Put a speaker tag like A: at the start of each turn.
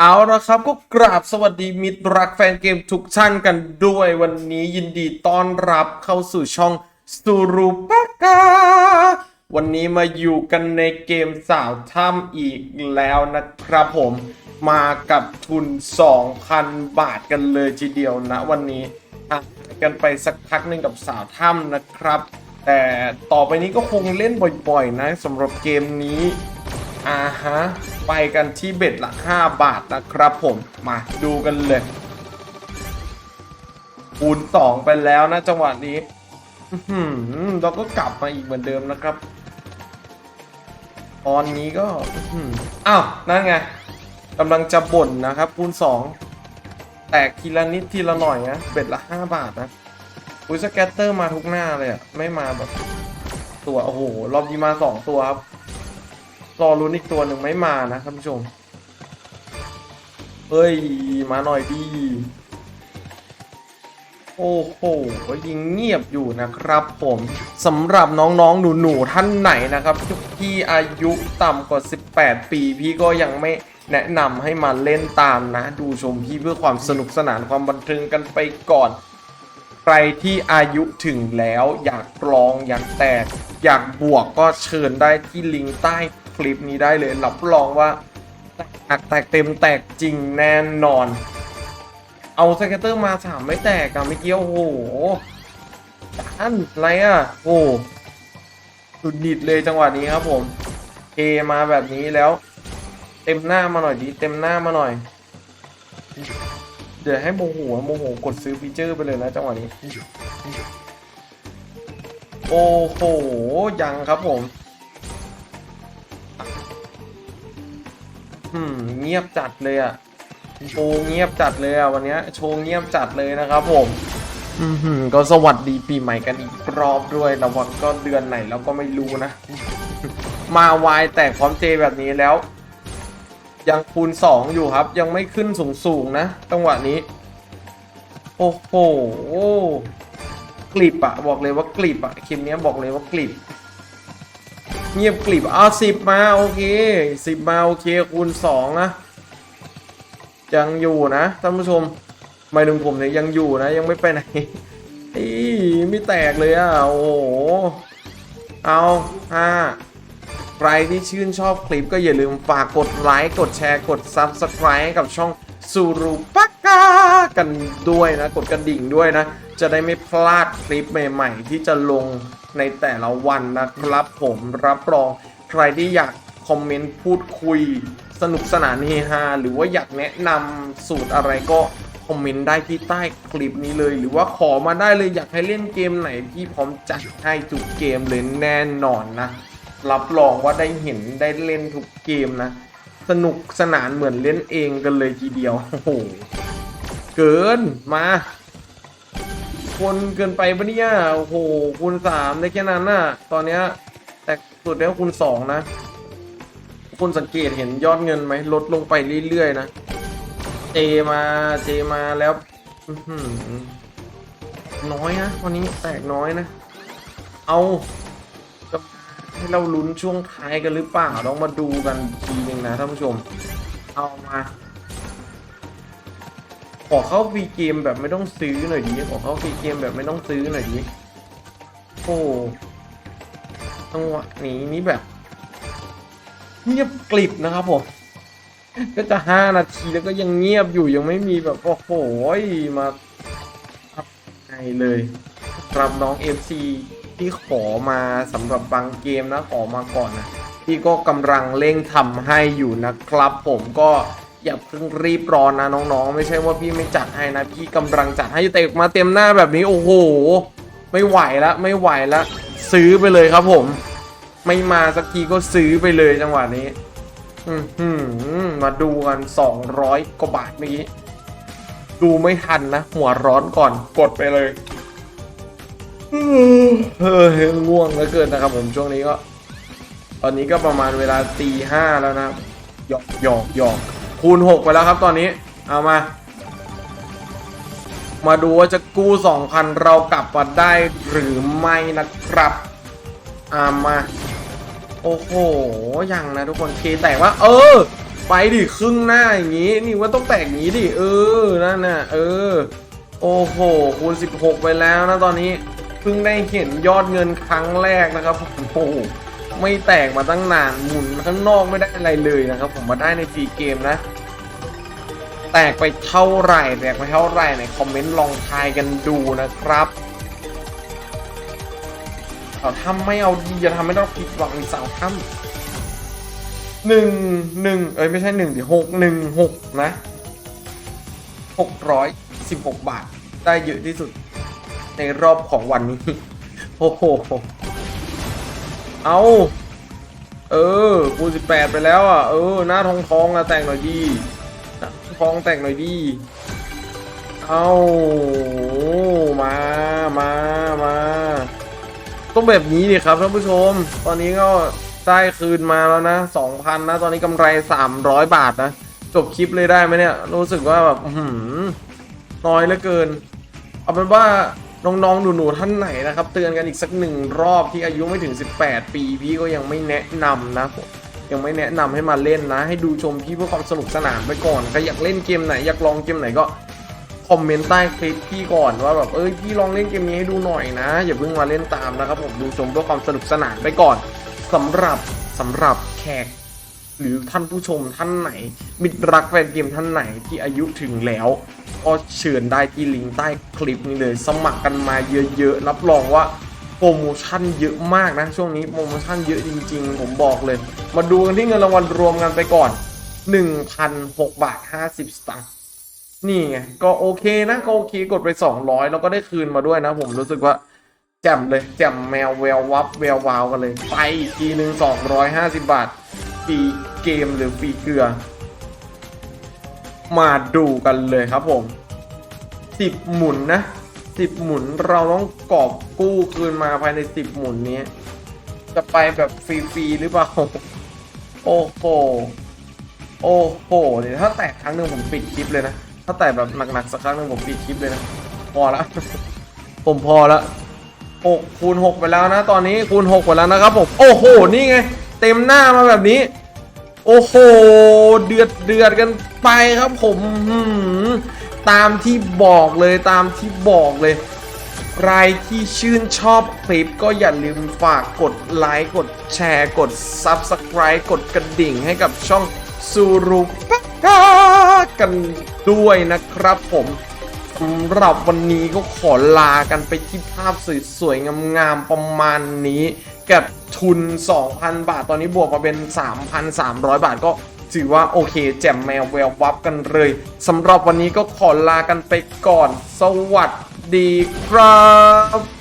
A: เอาละครับก็กราบสวัสดีมิตรรักแฟนเกมทุกท่านกันด้วยวันนี้ยินดีต้อนรับเข้าสู่ช่องสูรุปกา วันนี้มาอยู่กันในเกมสาวถ้ำอีกแล้วนะครับผมมากับทุน 2,000 บาทกันเลยทีเดียวนะวันนี้กันไปสักพักหนึ่งกับสาวถ้ำนะครับ แต่ต่อไปนี้ก็คงเล่นบ่อยๆนะสำหรับเกมนี้ อ่าฮะ ไปกันที่เบ็ดละ 5 บาทนะครับผม มาดูกันเลยคูณ2ไปแล้วนะจังหวะนี้เราก็กลับมาอีกเหมือนเดิมนะครับ ตอนนี้ก็อื้อหืออ้าว นั่นไงกำลังจะบ่นนะครับคูณ2แตกทีละนิดทีละหน่อยนะเบ็ดละ5บาทนะอุ้ยสแกตเตอร์มาทุกหน้าเลยอะไม่มาแบบ ตัว โอ้โห รอบนี้มา2ตัวครับ รอลุ้นอีกตัวหนึ่งไม่มานะท่านผู้ชมเฮ้ย มาหน่อยดี โอ้โหยิงเงียบอยู่นะครับผมสำหรับน้องๆหนูๆท่านไหนนะครับที่อายุต่ำกว่า 18 ปีพี่ก็ยังไม่แนะนำให้มาเล่นตามนะ ดูชมพี่เพื่อความสนุกสนานความบันเทิงกันไปก่อน ใครที่อายุถึงแล้วอยากลองอยากแตกอยากบวกก็เชิญได้ที่ลิงก์ใต้ คลิปนี้ได้เลยรับรองว่าแตกแตกเต็มแตกจริงแน่นอน เอาสเกตเตอร์มาสามไม่แตกอะเมื่อกี้โอ้โหอันอะไรอะโอ้สุดดิดเลยจังหวะนี้ครับผมเอมาแบบนี้แล้ว เต็มหน้ามาหน่อยดีเต็มหน้ามาหน่อย เดี๋ยวให้โมโหโมโหกดซื้อฟีเจอร์ไปเลยนะจังหวะนี้ โอ้โหยังครับผม อืมเงียบจัดเลยอะโชว์เงียบจัดเลยอะวันนี้โชว์เงียบจัดเลยนะครับผมอือหือก็สวัสดีปีใหม่กันอีกรอบด้วยระวังก็เดือนไหนแล้วก็ไม่รู้นะ มาวายแต่พร้อมเจแบบนี้แล้ว ยังคูณสองอยู่ครับ ยังไม่ขึ้นสูงสูงๆนะจังหวะนี้ โอ้โหกลิบอะบอกเลยว่ากลิบอะคลิปนี้บอกเลยว่ากลิบ เงียบกลิบอ้าวสิบมาโอเคสิบมาโอเคคูณสองนะยังอยู่นะท่านผู้ชมไม่ถึงผมเนี่ยยังอยู่นะ ยังไม่ไปไหนอีไม่แตกเลยอะโอ้โหเอาห้าใครที่ชื่นชอบคลิปก็อย่าลืมฝากกดไลค์กดแชร์กด Subscribe กับช่องสูรุปักากันด้วยนะ กดกระดิ่งด้วยนะ จะได้ไม่พลาดคลิปใหม่ๆ ที่จะลงในแต่ละวันนะครับ ผมรับรองใครที่อยากคอมเมนต์พูดคุย สนุกสนานเฮฮาหรือว่าอยากแนะนำสูตรอะไรก็คอมเมนต์ได้ที่ใต้คลิปนี้เลย หรือว่าขอมาได้เลยอยากให้เล่นเกมไหนพี่พร้อมจัดให้ทุกเกมเลยแน่นอนนะ รับรองว่าได้เห็นได้เล่นทุกเกมนะ สนุกสนานเหมือนเล่นเองกันเลยทีเดียวโอ้โห เกินมาคนเกินไปปะเนี่ยโอ้โหคูณสามได้แค่นั้นน่ะ ตอนเนี้ย แต่สุดแล้วคูณสองนะคุณสังเกตเห็นยอดเงินไหมลดลงไปเรื่อยๆนะ เจมาเจมาแล้วน้อยนะวันนี้แตกน้อยนะ เอาจะให้เราลุ้นช่วงท้ายกันหรือเปล่าต้องมาดูกันทีหนึ่งนะท่านผู้ชม เอามา ขอเข้าฟรีเกมแบบไม่ต้องซื้อหน่อยดิขอเข้าฟรีเกมแบบไม่ต้องซื้อหน่อยดิโอ้จังหวะนี้นี่แบบเงียบกลิบนะครับผมก็จะห้านาทีแล้วก็ยังเงียบอยู่ยังไม่มีแบบ โอ้โหมาทับไงเลยรับน้อง FC ที่ขอมาสำหรับบางเกมนะขอมาก่อนนะพี่ก็กำลังเร่งทำให้อยู่นะครับผมก็ อย่าเพิ่งรีบร้อนนะน้องๆ ไม่ใช่ว่าพี่ไม่จัดให้นะ พี่กำลังจัดให้เตะมาเต็มหน้าแบบนี้โอ้โห ไม่ไหวแล้วไม่ไหวแล้วซื้อไปเลยครับผม ไม่มาสักทีก็ซื้อไปเลยจังหวะนี้มาดูกัน200กว่าบาทเมื่อกี้ดูไม่ทันนะหัวร้อนก่อนกดไปเลยเฮ้ยง่วงเหลือเกินนะครับผมช่วงนี้ก็ ตอนนี้ก็ประมาณเวลาตีห้าแล้วนะหยอกหยอกหยอก คูณ 6 ไปแล้วครับตอนนี้ เอามา มาดูว่าจะกู้ 2,000 เรากลับมาได้หรือไม่นะครับอามา โอ้โห ยังนะทุกคนเคแต่ว่า เออ ไปดิครึ่งหน้าอย่างงี้ นี่ว่าต้องแต่งี้ดิ เออ นั่นน่ะ เออ โอ้โห คูณ 16 ไปแล้วนะตอนนี้ เพิ่งได้เห็นยอดเงินครั้งแรกนะครับ โอ้โห ไม่แตกมาตั้งนานหมุนข้างนอกไม่ได้อะไรเลยนะครับ ผมมาได้ในฟรีเกมนะ แตกไปเท่าไหร่แตกไปเท่าไหร่ในคอมเมนต์ลองทายกันดูนะครับสาวถ้ำไม่เอาดีจะทำให้เราผิดหวังสาวถ้ำหนึ่งหนึ่งเอ้ยไม่ใช่หนึ่งดิหกหนึ่งหกนะหกร้อยสิบหกบาท ได้เยอะที่สุดในรอบของวันนี้ โอ้โห เอาเออคูณสิบแปดไปแล้วอะ เออ หน้าทองทองๆอะแต่งหน่อยดีหน้าทองแต่งหน่อยดี เอามา มา มา ต้องแบบนี้ดิครับท่านผู้ชม ตอนนี้ก็ได้คืนมาแล้วนะสองพันนะ ตอนนี้กำไรสามร้อยบาทนะ จบคลิปเลยได้ไหมเนี่ย รู้สึกว่าแบบหือน้อยเหลือเกิน เอาเป็นว่า น้องๆหนูๆท่านไหนนะครับ เตือนกันอีกสักหนึ่งรอบที่อายุไม่ถึง 18 ปีพี่ก็ยังไม่แนะนำนะผมยังไม่แนะนำให้มาเล่นนะ ให้ดูชมพี่เพื่อความสนุกสนานไปก่อนใครอยากเล่นเกมไหนอยากลองเกมไหนก็คอมเมนต์ใต้คลิปพี่ก่อนว่าแบบเอ้ยพี่ลองเล่นเกมนี้ให้ดูหน่อยนะ อย่าเพิ่งมาเล่นตามนะครับผมดูชมเพื่อความสนุกสนานไปก่อนสำหรับสำหรับแขก หรือท่านผู้ชมท่านไหน มิตรรักแฟนเกมท่านไหนที่อายุถึงแล้วก็เชิญได้ที่ลิงก์ใต้คลิปนี้เลย สมัครกันมาเยอะๆ รับรองว่าโปรโมชั่นเยอะมากนะ ช่วงนี้โปรโมชั่นเยอะจริงๆ ผมบอกเลย มาดูกันที่เงินรางวัลรวมกันไปก่อน 1,006บาท50 สตางค์นี่ไง ก็โอเคนะก็โอเคกดไป 200 แล้วก็ได้คืนมาด้วยนะ ผมรู้สึกว่าแจ่มเลยแจ่มแมวแวววับแวววาวกันเลย ไปอีกทีหนึ่ง250 บาทฟรี เกมหรือฟรีเกลือ มาดูกันเลยครับผมสิบหมุนนะสิบหมุนเราต้องกอบกู้คืนมาภายในสิบหมุนนี้ จะไปแบบฟรีๆหรือเปล่า โอ้โหโอ้โหเดี๋ยวถ้าแตกครั้งหนึ่งผมปิดคลิปเลยนะ ถ้าแตกแบบหนักๆสักครั้งหนึ่งผมปิดคลิปเลยนะ พอละผมพอละหกคูณหกไปแล้วนะ ตอนนี้คูณหกไปแล้วนะครับผม โอ้โห นี่ไง เต็มหน้ามาแบบนี้ โอ้โห เดือดเดือดกันไปครับผมตามที่บอกเลยตามที่บอกเลย ใครที่ชื่นชอบคลิปก็อย่าลืมฝากกดไลค์กดแชร์กด Subscribe กดกระดิ่งให้กับช่องซูรุปกากันด้วยนะครับผมสำหรับวันนี้ก็ขอลากันไปที่ภาพสวยๆงามๆประมาณนี้ กับทุน 2,000 บาท ตอนนี้บวกมาเป็น 3,300 บาทก็ถือว่าโอเค แจ่มแมวแวววับกันเลยสำหรับวันนี้ก็ขอลากันไปก่อน สวัสดีครับ